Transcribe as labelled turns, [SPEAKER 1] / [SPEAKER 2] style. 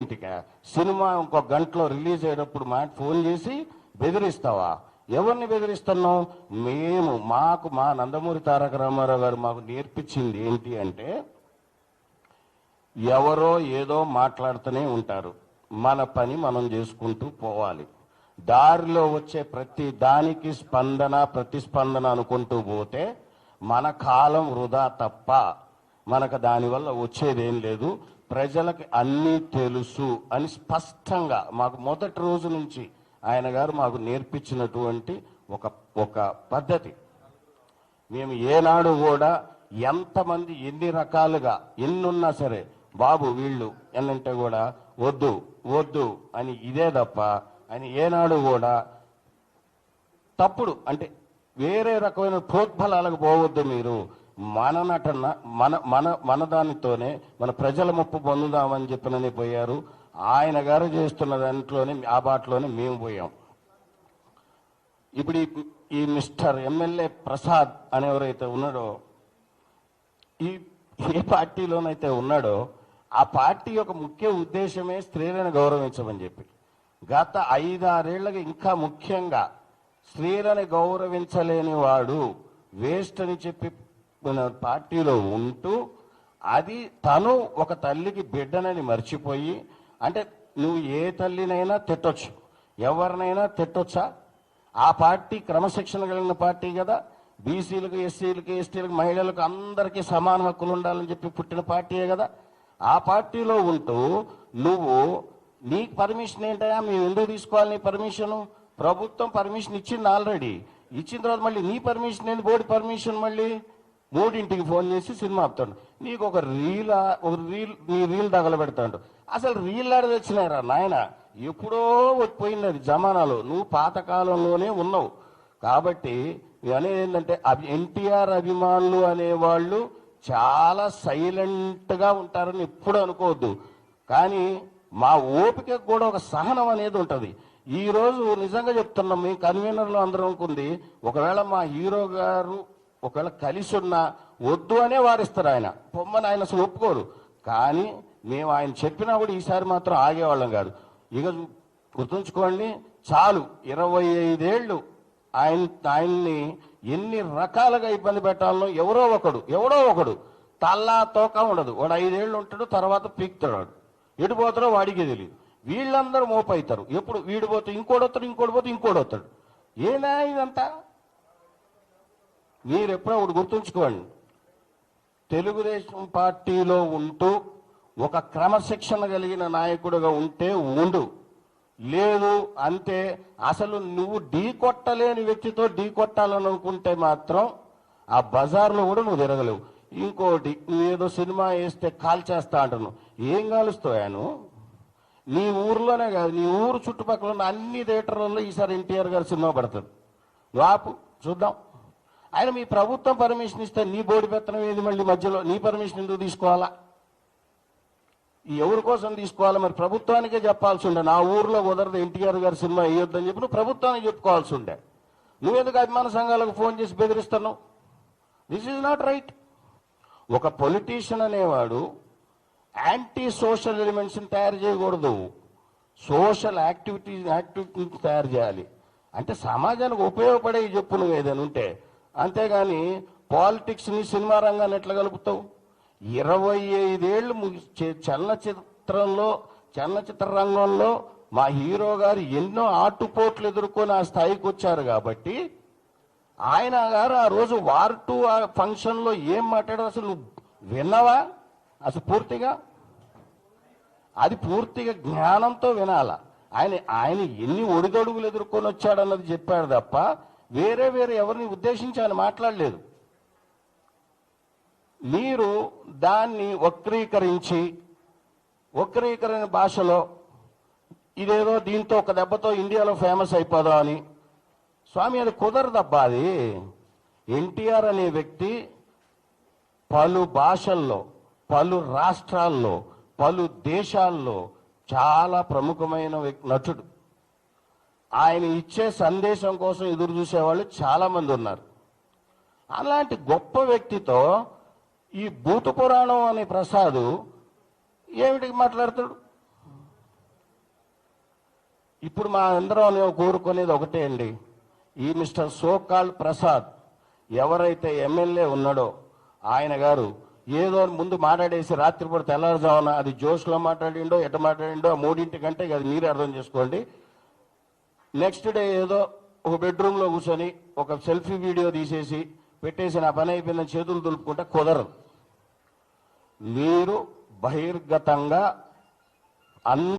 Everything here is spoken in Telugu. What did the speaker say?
[SPEAKER 1] ఇంటికా సినిమా ఇంకో గంటలో రిలీజ్ అయ్యేటప్పుడు మాట ఫోన్ చేసి బెదిరిస్తావా? ఎవరిని బెదిరిస్తున్నాం మేము మాకు మా నందమూరి తారక రామారావు గారు మాకు నేర్పించింది ఏంటి అంటే ఎవరో ఏదో మాట్లాడుతూనే ఉంటారు. మన పని మనం చేసుకుంటూ పోవాలి. దారిలో వచ్చే ప్రతి దానికి స్పందన ప్రతిస్పందన అనుకుంటూ పోతే మన కాలం వృధా తప్ప మనకు దానివల్ల వచ్చేదేం లేదు. ప్రజలకు అన్నీ తెలుసు అని స్పష్టంగా మాకు మొదటి రోజు నుంచి ఆయన గారు మాకు నేర్పించినటువంటి ఒక ఒక పద్ధతి. మేము ఏనాడు కూడా ఎంతమంది ఎన్ని రకాలుగా ఎన్నున్నా సరే బాబు వీళ్ళు ఎన్నంటే కూడా వద్దు వద్దు అని ఇదే తప్ప అని ఏనాడు కూడా తప్పుడు అంటే వేరే రకమైన ప్రోద్బలాలకు పోవద్దు మీరు. మన నటన మన మన మన దానితోనే మన ప్రజల ముప్పు పొందుదామని చెప్పినని పోయారు. ఆయన గారు చేస్తున్న దాంట్లోనే ఆ బాటలోనే మేము పోయాం. ఇప్పుడు ఈ- మిస్టర్ ఎమ్మెల్యే ప్రసాద్ అనేవరైతే ఉన్నాడో ఈ ఏ పార్టీలోనైతే ఉన్నాడో ఆ పార్టీ యొక్క ముఖ్య ఉద్దేశమే స్త్రీలను గౌరవించమని చెప్పి. గత ఐదారేళ్ళకి ఇంకా ముఖ్యంగా స్త్రీలను గౌరవించలేని వాడు వేస్ట్ అని చెప్పి మన పార్టీలో ఉంటూ అది తను ఒక తల్లికి బిడ్డనని మర్చిపోయి అంటే నువ్వు ఏ తల్లినైనా తిట్టొచ్చు. ఎవరినైనా తిట్టొచ్చా? ఆ పార్టీ క్రమశిక్షణ కలిగిన పార్టీ కదా. బీసీలకు ఎస్సీలకు ఎస్టీలకు మహిళలకు అందరికీ సమాన హక్కులు ఉండాలని చెప్పి పుట్టిన పార్టీయే కదా. ఆ పార్టీలో ఉంటూ నువ్వు నీకు పర్మిషన్ ఏంటయా మేము ఎందుకు తీసుకోవాలి నీ పర్మిషన్? ప్రభుత్వం పర్మిషన్ ఇచ్చింది ఆల్రెడీ. ఇచ్చిన తర్వాత మళ్ళీ నీ పర్మిషన్ ఏంది? బోర్డు పర్మిషన్ మళ్ళీ? మూడింటికి ఫోన్ చేసి సినిమా ఆపుతాడు. నీకు ఒక రీల్ ఒక రీల్ నీ రీల్ తగలబెడతాడు. అసలు రీల్ ఆడ తెచ్చినారా నాయన. ఎప్పుడో పోయింది అది జమానాలో. నువ్వు పాతకాలంలోనే ఉన్నావు. కాబట్టి అనేది ఏంటంటే అభి ఎన్టీఆర్ అభిమానులు అనేవాళ్ళు చాలా సైలెంట్గా ఉంటారని ఎప్పుడు అనుకోవద్దు. కానీ మా ఓపిక కూడా ఒక సహనం అనేది ఉంటుంది. ఈరోజు నిజంగా చెప్తున్నాం మీ కన్వీనర్లు అందరం అనుకుంది ఒకవేళ మా హీరో గారు ఒకవేళ కలిసి ఉన్నా వద్దు అనే వారిస్తారు ఆయన. పొమ్మని ఆయన అసలు ఒప్పుకోరు. కానీ మేము ఆయన చెప్పినా కూడా ఈసారి మాత్రం ఆగేవాళ్ళం కాదు. ఇక గుర్తుంచుకోండి చాలు. ఇరవై ఐదేళ్ళు ఆయన ఆయన్ని ఎన్ని రకాలుగా ఇబ్బంది పెట్టాలనో ఎవరో ఒకడు ఎవడో ఒకడు. తల్లా తోక ఉండదు. వాడు ఐదేళ్ళు ఉంటాడు తర్వాత పీక్తాడు. వాడు. ఎటు పోతాడో వాడికే తెలియదు వీళ్ళందరూ మోపవుతారు ఎప్పుడు వీడిపోతే ఇంకోటి వస్తాడు ఇంకోటి పోతే ఇంకోటి వస్తాడు ఏనా ఇదంతా? మీరు ఎప్పుడో ఒకటి గుర్తుంచుకోండి. తెలుగుదేశం పార్టీలో ఉంటూ ఒక క్రమశిక్షణ కలిగిన నాయకుడుగా ఉంటే ఉండు లేదు అంతే అసలు నువ్వు ఢీ కొట్టలేని వ్యక్తితో ఢీ కొట్టాలనుకుంటే మాత్రం ఆ బజార్లో కూడా నువ్వు తిరగలేవు. ఇంకోటి నువ్వేదో సినిమా వేస్తే కాల్చేస్తా అంటున్నావు. ఏం కాలుస్తావు నీ ఊర్లోనే కాదు నీ ఊరు చుట్టుపక్కల ఉన్న అన్ని థియేటర్లలో ఈసారి ఎన్టీఆర్ గారు సినిమా పడుతుంది వాపు చూద్దాం. ఆయన మీ ప్రభుత్వం పర్మిషన్ ఇస్తే నీ బోడి పెత్తనం ఏది మళ్ళీ మధ్యలో? నీ పర్మిషన్ ఎందుకు తీసుకోవాలా? ఎవరి కోసం తీసుకోవాలి? మరి ప్రభుత్వానికే చెప్పాల్సి ఉండే. నా ఊర్లో కుదరదు ఎన్టీఆర్ గారి సినిమా వేయొద్దని చెప్పి నువ్వు ప్రభుత్వానికి చెప్పుకోవాల్సి ఉండే. నువ్వెందుకు అభిమాన సంఘాలకు ఫోన్ చేసి బెదిరిస్తున్నావు? దిస్ ఈజ్ నాట్ రైట్ ఒక పొలిటీషియన్ అనేవాడు యాంటీ సోషల్ ఎలిమెంట్స్ని తయారు చేయకూడదు. సోషల్ యాక్టివిటీస్ యాక్టివిటీస్ తయారు చేయాలి. అంటే సమాజానికి ఉపయోగపడే చెప్పు నువ్వు ఏదైనా ఉంటే అంతేగాని పాలిటిక్స్ని సినిమా రంగాన్ని ఎట్లా కలుపుతావు? ఇరవై ఐదేళ్ళు ముగి- చలనచిత్రంలో చలనచిత్ర రంగంలో మా హీరో గారు ఎన్నో ఆటుపోట్లు ఎదుర్కొని ఆ స్థాయికి వచ్చారు కాబట్టి ఆయన గారు ఆ రోజు వార్ టూ ఆ ఫంక్షన్లో ఏం మాట్లాడారు అసలు నువ్వు విన్నావా? అసలు పూర్తిగా? అది పూర్తిగా జ్ఞానంతో వినాల. ఆయన ఆయన ఎన్ని ఒడిదొడుగులు ఎదుర్కొని వచ్చాడన్నది చెప్పాడు తప్ప వేరే వేరే ఎవరిని ఉద్దేశించి ఆయన మాట్లాడలేదు. మీరు దాన్ని వక్రీకరించి వక్రీకరణ భాషలో ఇదేదో దీంతో ఒక దెబ్బతో ఇండియాలో ఫేమస్ అయిపోదా అని. స్వామి అది కుదరదబ్బా అది. ఎన్టీఆర్ అనే వ్యక్తి పలు భాషల్లో పలు రాష్ట్రాల్లో పలు దేశాల్లో చాలా ప్రముఖమైన నటుడు. ఆయన ఇచ్చే సందేశం కోసం ఎదురు చూసేవాళ్ళు చాలా మంది ఉన్నారు. అలాంటి గొప్ప వ్యక్తితో ఈ భూత పురాణం అనే ప్రసాదు ఏమిటికి మాట్లాడతాడు ఇప్పుడు మా అందరం మేము కోరుకునేది ఒకటే అండి. ఈ మిస్టర్ సోకాల్ ప్రసాద్ ఎవరైతే ఎమ్మెల్యే ఉన్నాడో ఆయన గారు ఏదో ముందు మాట్లాడేసి రాత్రిపూట తెల్లారుజామున అది జోష్లో మాట్లాడిండో ఎట మాట్లాడిండో ఆ మూడింటి కంటే అది మీరే అర్థం చేసుకోండి. నెక్స్ట్ డే ఏదో ఒక బెడ్రూమ్లో కూర్చొని ఒక సెల్ఫీ వీడియో తీసేసి పెట్టేసి నా పని అయిపోయిన చేతులు దులుపుకుంటే కుదరదు. మీరు బహిర్గతంగా అన్